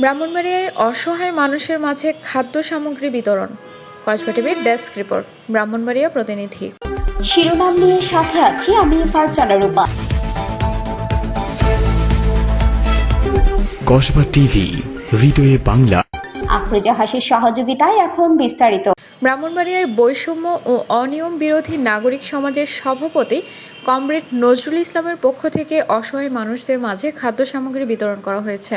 ব্রাহ্মণবাড়িয়ায় অসহায় মানুষের মাঝে খাদ্য সামগ্রী বিতরণ। কসবা টিভির ডেস্ক রিপোর্ট ব্রাহ্মণবাড়িয়া প্রতিনিধি। শিরোনাম নিয়ে সাথে আছি আমি ফারজানা রূপা। কসবা টিভি হৃদয়ে বাংলা। আফরোজা হাসির সহযোগিতায় এখন বিস্তারিত। ব্রাহ্মণবাড়িয়ায় বৈষম্য ও অনিয়ম বিরোধী নাগরিক সমাজের সভাপতি কমরেড নজরুল ইসলামের পক্ষ থেকে অসহায় মানুষদের মাঝে খাদ্য সামগ্রী বিতরণ করা হয়েছে।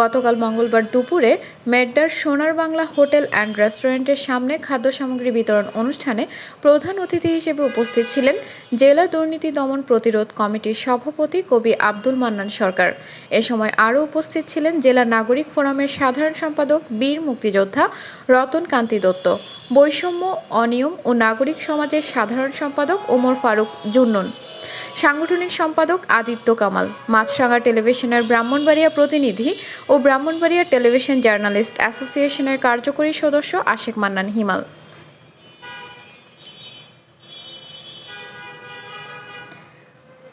গতকাল মঙ্গলবার দুপুরে মেড্ডার সোনার বাংলা হোটেল অ্যান্ড রেস্টুরেন্টের সামনে খাদ্য সামগ্রী বিতরণ অনুষ্ঠানে প্রধান অতিথি হিসেবে উপস্থিত ছিলেন জেলা দুর্নীতি দমন প্রতিরোধ কমিটির সভাপতি কবি আব্দুল মান্নান সরকার। এ সময় আরও উপস্থিত ছিলেন জেলা নাগরিক ফোরামের সাধারণ সম্পাদক বীর মুক্তিযোদ্ধা রতন কান্তি দত্ত। বৈষম্য, অনিয়ম ও নাগরিক সমাজের সাধারণ সম্পাদক ওমর ফারুক জুন্নন। সাংগঠনিক সম্পাদক আদিত্য কামাল, মাছরাঙা টেলিভিশনের ব্রাহ্মণবাড়িয়া প্রতিনিধি ও ব্রাহ্মণবাড়িয়া টেলিভিশন জার্নালিস্ট অ্যাসোসিয়েশনের কার্যকরী সদস্য আশেক মান্নান হিমাল।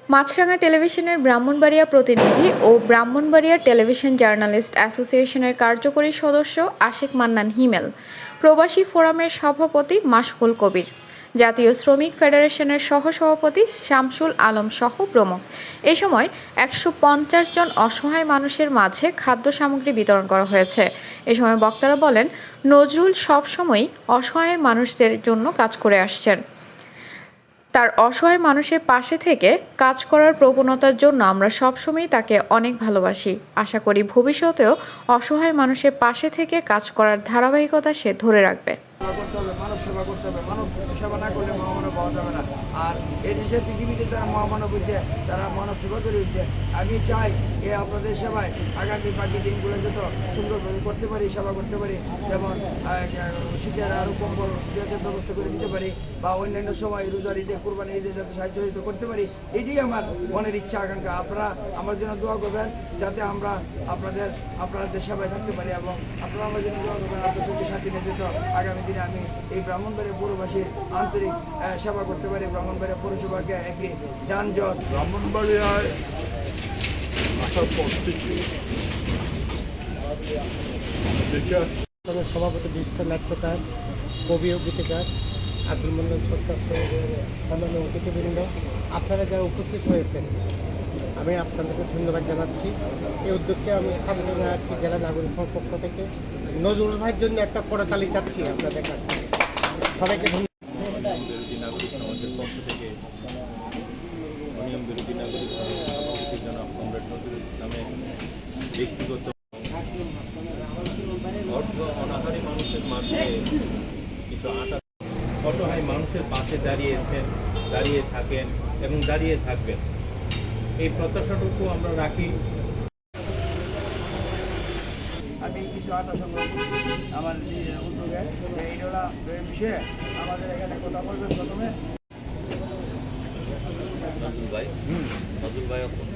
মাছরাঙ্গা টেলিভিশনের ব্রাহ্মণবাড়িয়া প্রতিনিধি ও ব্রাহ্মণবাড়িয়া টেলিভিশন জার্নালিস্ট অ্যাসোসিয়েশনের কার্যকরী সদস্য আশেক মান্নান হিমেল, প্রবাসী ফোরামের সভাপতি মাসকুল কবির, জাতীয় শ্রমিক ফেডারেশনের সহসভাপতি শামসুল আলম সহ প্রমুখ। এ সময় একশো পঞ্চাশ জন অসহায় মানুষের মাঝে খাদ্য সামগ্রী বিতরণ করা হয়েছে। এ সময় বক্তারা বলেন, নজরুল সবসময়ই অসহায় মানুষদের জন্য কাজ করে আসছেন। তার অসহায় মানুষের পাশে থেকে কাজ করার প্রবণতার জন্য আমরা সবসময়ই তাকে অনেক ভালোবাসি। আশা করি ভবিষ্যতেও অসহায় মানুষের পাশে থেকে কাজ করার ধারাবাহিকতা সে ধরে রাখবে। করতে হবে, মানব সেবা করতে হবে। মানব না করলে না। আর এই পৃথিবীতে তারা মহামানব হয়েছে তারা মানব সেবা করে হয়েছে আমি চাই এ আপনাদের সেবায় আগামী বাকি দিনগুলো যত সুন্দরভাবে করতে পারি, সেবা করতে পারি, যেমন শীতের আরও কম্বল ব্যবস্থা করে দিতে পারি, বা অন্যান্য সময় রোজার ঈদে কোরবানি ঈদে যাতে সাহায্য করতে পারি, এটাই আমার মনের ইচ্ছা, আকাঙ্ক্ষা। আপনারা আমার জন্য দোয়া করবেন, যাতে আমরা আপনাদের আপনাদের সেবায় থাকতে পারি এবং আপনারা আমার জন্য দোয়া করবেন, আপনাদের সাথে যেত আগামী দিনে আমি এই ব্রাহ্মণবাড়িয়া পৌরবাসীর আন্তরিক সেবা করতে পারি, ব্রাহ্মণবাড়িয়া পৌরসভাকে একটি যানজট। ব্রাহ্মণবাড়িয়ায় আসার সভাপতি বিশিষ্ট নাট্যকার কবি ও গীতিকার আব্দুল মন্ডল অন্যান্য অতিথিবৃন্দ, আপনারা যারা উপস্থিত হয়েছেন, আমি আপনাদেরকে ধন্যবাদ জানাচ্ছি। এই উদ্যোগকে আমি স্বাগত জানাচ্ছি জেলা নাগরিক পক্ষ থেকে। নজরুল ভাইয়ের জন্য একটা করতালি চাচ্ছি আপনাদের কাছে। সবাইকে ধন্যবাদ। নাগরিক সমাজের পক্ষ থেকে বিরোধী নাগরিক সমাজের সভাপতি জনাব কমরেড নজরুল ইসলামের ব্যক্তিগত অর্থ অনাহারী মানুষের মাঝে কিছু আটা অসহায় মানুষের পাশে দাঁড়িয়েছেন দাঁড়িয়ে থাকেন এবং দাঁড়িয়ে থাকবেন। এই প্রত্যাশাটুকু আমরা রাখি। আমি কিছু আটা সংগ্রহ আমার নিজের উদ্যোগে যে এইগুলা বিষয়ে আমাদের এখানে কথা বলবেন প্রথমে। নজরুল ভাই নজরুল ভাই অত্যন্ত